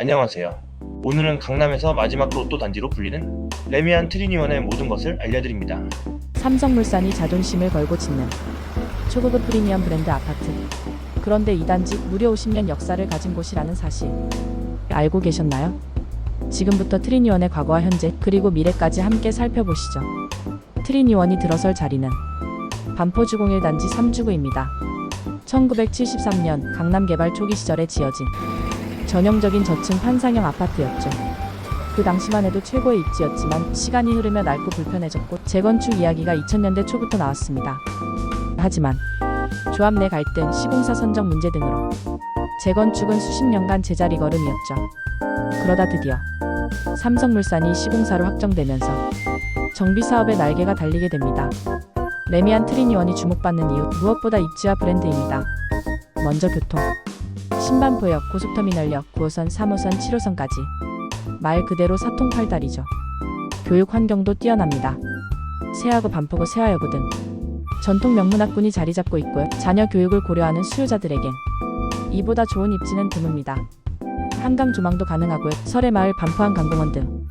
안녕하세요. 오늘은 강남에서 마지막 로또 단지로 불리는 레미안 트리니원의 모든 것을 알려드립니다. 삼성물산이 자존심을 걸고 짓는 초고급 프리미엄 브랜드 아파트. 그런데 이 단지 무려 50년 역사를 가진 곳이라는 사실 알고 계셨나요? 지금부터 트리니원의 과거와 현재 그리고 미래까지 함께 살펴보시죠. 트리니원이 들어설 자리는 반포주공일 단지 3주구입니다. 1973년 강남 개발 초기 시절에 지어진 전형적인 저층 판상형 아파트였죠. 그 당시만 해도 최고의 입지였지만 시간이 흐르며 낡고 불편해졌고 재건축 이야기가 2000년대 초부터 나왔습니다. 하지만 조합 내 갈등, 시공사 선정 문제 등으로 재건축은 수십 년간 제자리 걸음이었죠. 그러다 드디어 삼성물산이 시공사로 확정되면서 정비 사업의 날개가 달리게 됩니다. 레미안 트리니원이 주목받는 이유 무엇보다 입지와 브랜드입니다. 먼저 교통 신반포역, 고속터미널역, 9호선, 3호선, 7호선까지 말 그대로 사통팔달이죠. 교육 환경도 뛰어납니다. 세하고 반포구 세화여고 등 전통 명문학군이 자리 잡고 있고요. 자녀 교육을 고려하는 수요자들에겐 이보다 좋은 입지는 드뭅니다. 한강 조망도 가능하고요. 설해마을 반포항 강공원 등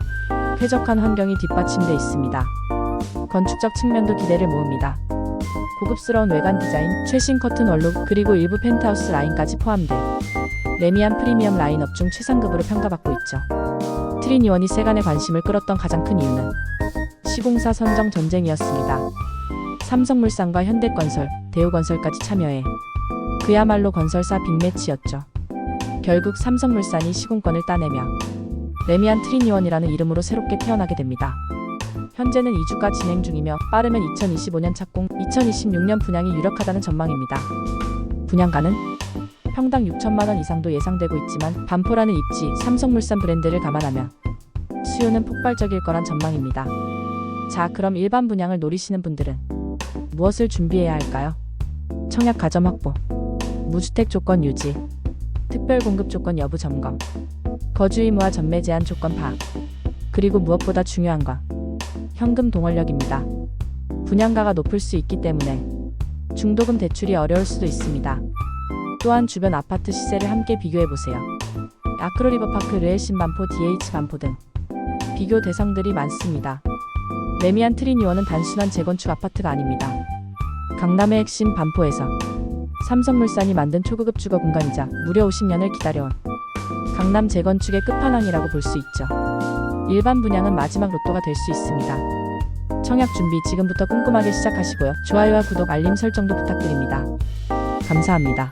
쾌적한 환경이 뒷받침돼 있습니다. 건축적 측면도 기대를 모읍니다. 고급스러운 외관 디자인, 최신 커튼 원룩, 그리고 일부 펜트하우스 라인까지 포함돼 레미안 프리미엄 라인업 중 최상급으로 평가받고 있죠. 트리니원이 세간의 관심을 끌었던 가장 큰 이유는 시공사 선정 전쟁이었습니다. 삼성물산과 현대건설, 대우건설까지 참여해 그야말로 건설사 빅매치였죠. 결국 삼성물산이 시공권을 따내며 레미안 트리니원이라는 이름으로 새롭게 태어나게 됩니다. 현재는 2주가 진행 중이며 빠르면 2025년 착공, 2026년 분양이 유력하다는 전망입니다. 분양가는 평당 6천만 원 이상도 예상되고 있지만 반포라는 입지, 삼성물산 브랜드를 감안하면 수요는 폭발적일 거란 전망입니다. 자, 그럼 일반 분양을 노리시는 분들은 무엇을 준비해야 할까요? 청약 가점 확보, 무주택 조건 유지, 특별 공급 조건 여부 점검, 거주 의무와 전매 제한 조건 파악, 그리고 무엇보다 중요한 건 현금 동원력입니다. 분양가가 높을 수 있기 때문에 중도금 대출이 어려울 수도 있습니다. 또한 주변 아파트 시세를 함께 비교해 보세요. 아크로리버파크 르엘신 반포 DH 반포 등 비교 대상들이 많습니다. 레미안 트리니원은 단순한 재건축 아파트가 아닙니다. 강남의 핵심 반포에서 삼성물산이 만든 초고급 주거 공간이자 무려 50년을 기다려온 강남 재건축의 끝판왕이라고 볼 수 있죠. 일반 분양은 마지막 로또가 될 수 있습니다. 청약 준비 지금부터 꼼꼼하게 시작하시고요. 좋아요와 구독, 알림 설정도 부탁드립니다. 감사합니다.